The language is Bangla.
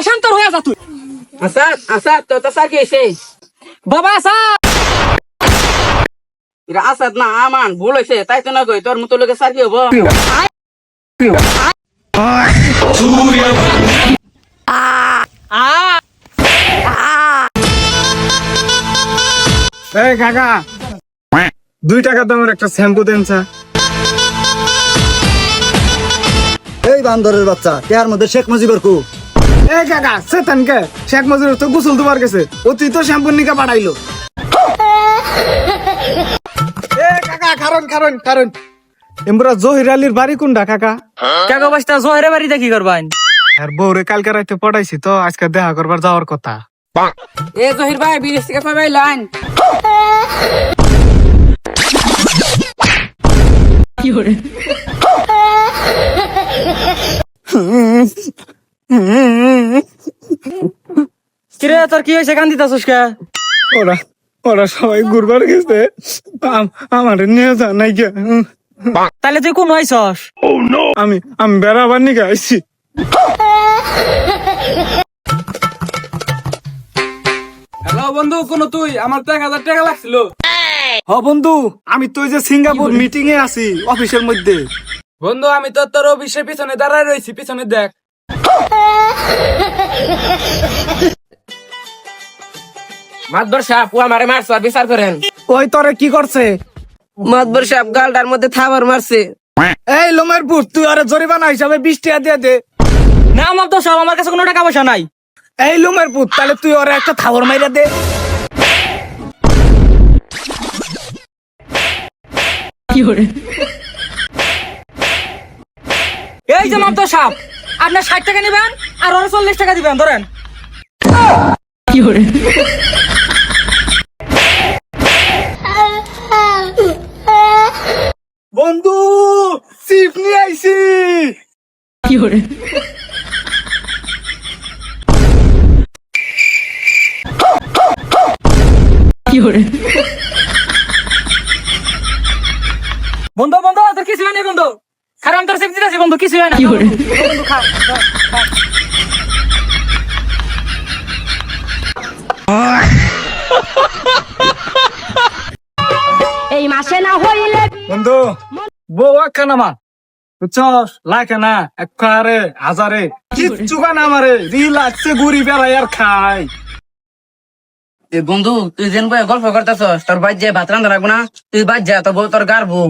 দেশান্তর হয়ে যা তুই। আসাদ আসাদ তো তো সাকি এসে বাবা আসা এরা আসাদ না আমান ভুল হয়েছে তাই তো না কই তোর মতো লোকে সার কি হব। এই কাকা দুই টাকা দামের একটা শ্যাম্পু দেন স্যার এই বান্দরের বাচ্চা তেহার মধ্যে শেখ মুজিবের কু এই কাকা সেতান কে? শেখ মজুর তো গোসল তোমার গেছে। অতি তো শ্যাম্পু নিকা পাঠাইলো। এ কাকা কারণ কারণ কারণ। এমরা জহির আলীর বাড়ি কোনটা কাকা? কাকা বাস্তা জহেরে বাড়িতে কি করবাইন আর বউরে কালকে রাতে পড়াইছি তো আজকে দেখা করবার যাওয়ার কথা। এ জহির ভাই বিদেশ থেকে পাবাই লাইন। কিরে তোর কি হয়েছে? কান্দিতাছস কে? ওরা ওরা সবাই ঘুরবার গেছে। আমার নিয়ে যা নাই তাহলে তুই কোন হয়েছস আমি আমি বেড়াবার নিকে আইছি। হ্যালো বন্ধু কোন তুই? আমার তো এক হাজার টাকা লাগছিল। হ বন্ধু আমি তো যে সিঙ্গাপুর মিটিং এ আছি অফিসের মধ্যে। বন্ধু আমি তো তোর অফিসের পিছনে দাঁড়ায় রয়েছি পিছনে দেখ। মাতবর সাহেব ও আমারে মারছে আর বিচার করেন। ওই তোরে কি করছে? মাতবর সাহেব গালটার মধ্যে থাবার মারছে। এই লোমের পুত তুই আরে জরিমানা হিসাবে বিশ টাকা দিয়ে দে। না আমার তো সব আমার কাছে কোনো টাকা পয়সা নাই। এই লোমের পুত তাহলে তুই ওরে একটা থাবর মাইরা দে। এই যে মামতো সাপ। আপনার ষাট টাকা নেবেন আর ওরা চল্লিশ টাকা দিবেন ধরেন। কি করে বন্ধু সিপ নিয়ে আইছি। বন্ধু বন্ধু তোর কিছু হয় না বন্ধু। খারাপ তোর সেফটি আছে বন্ধু কিছু হয় না। বন্ধু খা এই মাসে না হইলে বন্ধু বউ একখানা মা। বুঝছস? লাগে না একবারে হাজারে। কিচ্ছু কানা আমারে। রিলাক্সে ঘুরি বেড়াই আর খাই এ বন্ধু তুই যেন গল্প করতেছস তোর বাইর যে ভাত রান্ধা রাখব না? তুই বাইর যা তোর বউ তোর গার বউ